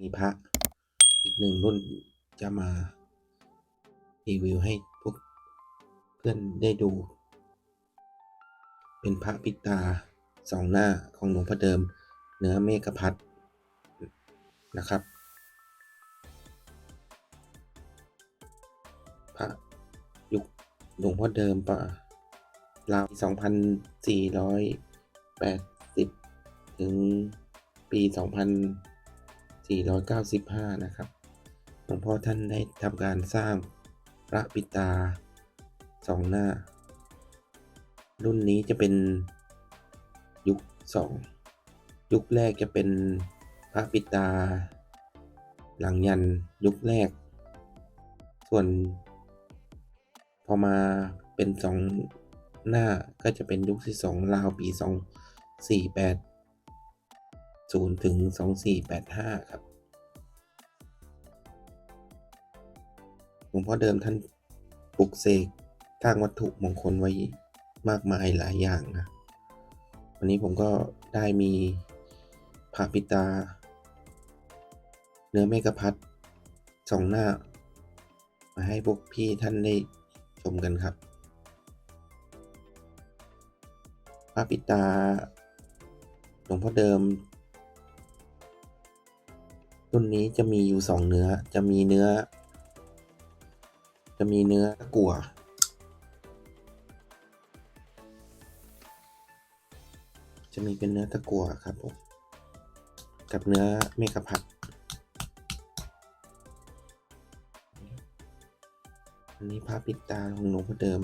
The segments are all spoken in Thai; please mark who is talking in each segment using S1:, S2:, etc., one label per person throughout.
S1: มีพระอีกหนึ่งรุ่นจะมารีวิวให้พวกเพื่อนได้ดู เป็นพระปิตาสองหน้าของหลวงพ่อเดิม เนื้อเมฆพัดนะครับ พระยุคหลวงพ่อเดิมปะราวสองพันสี่ร้อยแปดสิบถึงปีส องพันสี่ร้อยเก้าสิบห้านะครับหลวงพ่อท่านได้ทำการสร้างพระปิตาสองหน้า รุ่นนี้จะเป็นยุคสองยุคแรกจะเป็นพระปิตา หลังยันยุคแรก ส่วน พอมาเป็นสองหน้าก็จะเป็นยุคที่สองราวปีสองสี่แปด ศูนย์ถึงสองสี่แปดห้าครับ หลวงพ่อเดิมท่านปลุกเสกสร้างวัตถุมงคลไว้มากมายหลายอย่างนะ วันนี้ผมก็ได้มีพระปิตา เนื้อเมกะพัดสองหน้า มาให้พวกพี่ท่านได้ชมกันครับ พระปิตาหลวงพ่อเดิม รุ่นนี้จะมีอยู่สองเนื้อ จะมีเนื้อ จะมีเนื้อตะกั่วจะมีเป็นเนื้อตะกั่วครับผม กับเนื้อเมกะพัดอันนี้ผ้าปิดตาของหลวงพ่อเดิม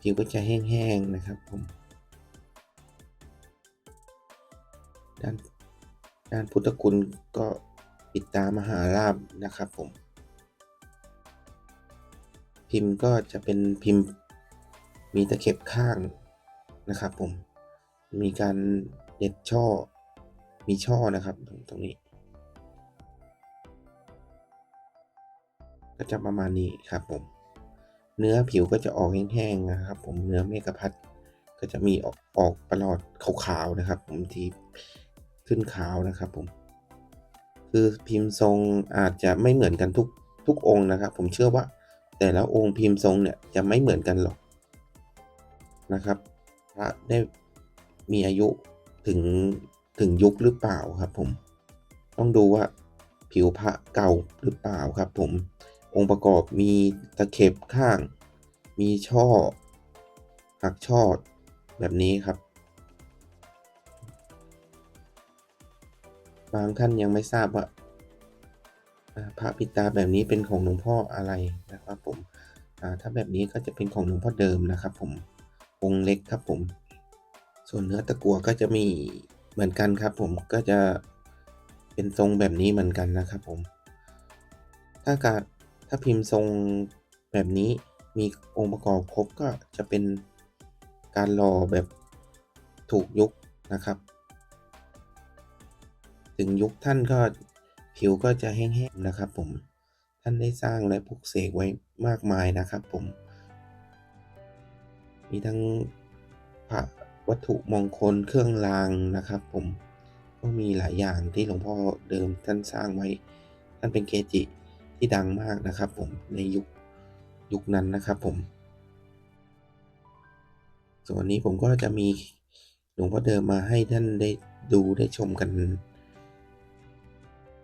S1: ผิวก็จะแห้งๆนะครับผม ด้านด้านพุทธคุณก็ ปิดตามหาราบนะครับผม พิมพ์ก็จะเป็นพิมพ์มีตะเข็บข้างนะครับผม มีการเด็ดช่อ มีช่อนะครับตรงตรงนี้ ก็จะประมาณนี้ครับผม เนื้อผิวก็จะออกแห้งๆนะครับ ผม เนื้อเมกะพัดก็จะมีออกออกประหลอดขาวๆนะครับ ผมที่ขึ้นขาวนะครับผม คือพิมพ์ทรงอาจจะไม่เหมือนกันทุกทุกองค์นะครับ ผมเชื่อว่าแต่ละองค์พิมพ์ทรงเนี่ยจะไม่เหมือนกันหรอกนะครับพระได้มีอายุถึงถึงยุคหรือเปล่าครับผมต้องดูว่าผิวพระเก่าหรือเปล่าครับผมองค์ประกอบมีตะเข็บข้าง มีช่อหักช่อแบบนี้ครับ บางท่านยังไม่ทราบว่าพระปิดตาแบบนี้เป็นของหลวงพ่ออะไรนะครับผมถ้าแบบนี้ก็จะเป็นของหลวงพ่อเดิมนะครับผมองค์เล็กครับผม ส่วนเนื้อตะกัวก็จะมีเหมือนกันครับผมก็จะเป็นทรงแบบนี้เหมือนกันนะครับผม ถ้าการถ้าพิมพ์ทรงแบบนี้มีองค์ประกอบครบก็จะเป็นการรอแบบถูกยุคนะครับ ถึงยุคท่านก็ผิวก็จะแห้งๆนะครับ ผมท่านได้สร้างและปลุกเสกไว้มากมายนะครับ ผม มีทั้งพระวัตถุมงคลเครื่องรางนะครับ ผมก็มีหลายอย่างที่หลวงพ่อเดิมท่านสร้างไว้ ท่านเป็นเกจิที่ดังมากนะครับ ผมในยุคยุคนั้นนะครับ ผม ส่วนนี้ผมก็จะมีหลวงพ่อเดิมมาให้ท่านได้ดูได้ชมกัน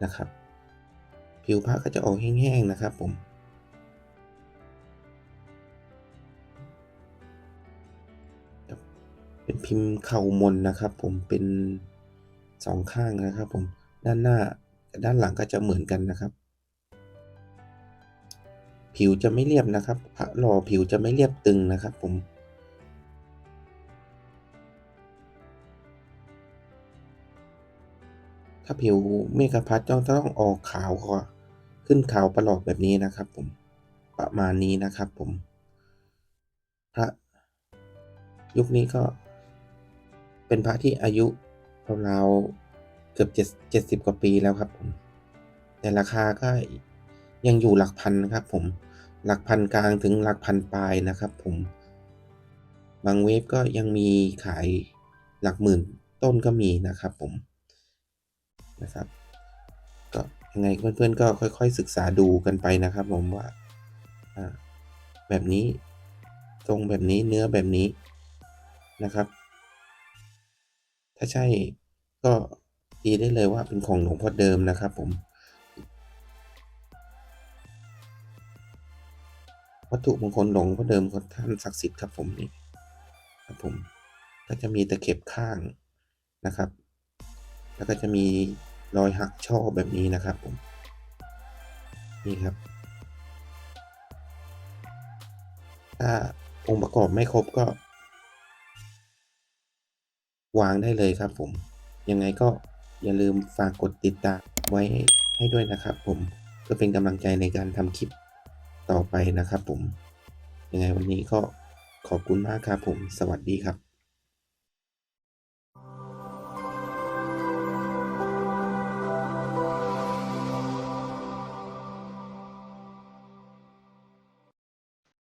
S1: นะครับ ผิวพระก็จะออกแห้งๆนะครับผมเป็นพิมพ์เข่ามนนะครับ ผมเป็นสองข้างนะครับ ผมด้านหน้าด้านหลังก็จะเหมือนกันนะครับ ผิวจะไม่เรียบนะครับพระหล่อผิวจะไม่เรียบตึงนะครับ ผม ถ้าผิวเมฆพัดต้องต้องออกขาวก่อนขึ้นขาวประหลอดแบบนี้นะครับ ผมประมาณนี้นะครับ ผมพระยุคนี้ก็ เป็นพระที่อายุราวๆเกือบเจ็ดเจ็ดสิบกว่าปีแล้วครับ ผม แต่ราคาก็ยังอยู่หลักพันนะครับ ผม หลักพันกลางถึงหลักพันปลายนะครับ ผม บางเว็บก็ยังมีขายหลักหมื่นต้นก็มีนะครับ ผม นะครับ ก็ยังไงเพื่อนๆก็ค่อยๆศึกษาดูกันไปนะครับ ผมว่าแบบนี้ทรงแบบนี้เนื้อแบบนี้นะครับ ถ้าใช่ก็ตีได้เลยว่าเป็นของหลวงพ่อเดิมนะครับ ผมวัตถุมงคลหลวงพ่อเดิมของท่านศักดิ์สิทธิ์ครับผมนี่ครับผมก็จะมีตะเข็บข้างนะครับ แล้วก็จะมี รอยหักช่อแบบนี้นะครับผม นี่ครับ ถ้าองค์ประกอบไม่ครบก็ วางได้เลยครับผม ยังไงก็อย่าลืมฝากกดติดตามไว้ให้ด้วยนะครับผมเพื่อเป็นกำลังใจในการทำคลิปต่อไปนะครับผม ยังไงวันนี้ก็ขอบคุณมากครับผม สวัสดีครับ